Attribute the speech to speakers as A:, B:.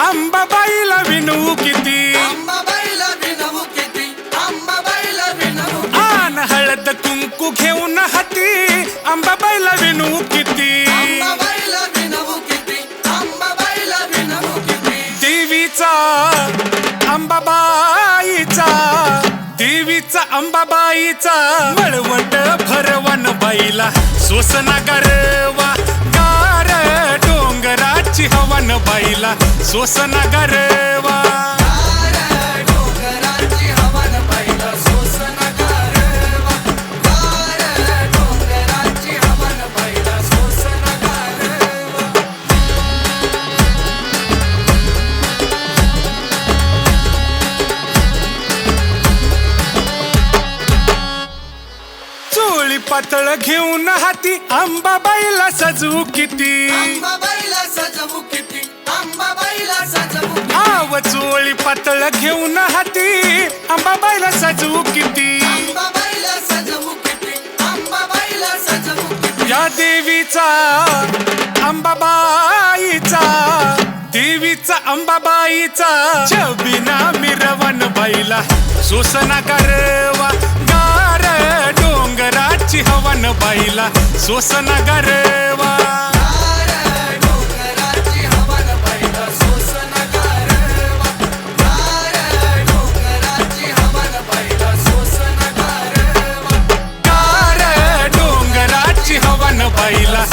A: आंबाबाईला विनू किती.
B: अंबाबाईला विनवू किती.
A: आन हळद कुंकू घेऊन हाती. आंबाबाईला विनू किती.
B: अंबाबाईला विनवू किती.
A: देवीचा अंबाबाईचा देवीचा अंबाबाईचा मळवट भरवन बाईला. सोसना
B: पाहिला सोसन गारवा.
A: पातळ घेऊन हाती आंबाबाईला सजवू किती?
B: अंबाबाईला सजवू
A: घेऊन हाती. आंबाबाईला सजवू किती. या देवीचा अंबाबाईचा देवीचा अंबाबाईचा छबिना मिरवन बाईला. सोसना गरवा गार डोंगराची हवन बाईला. सोसना गरवा पाहिला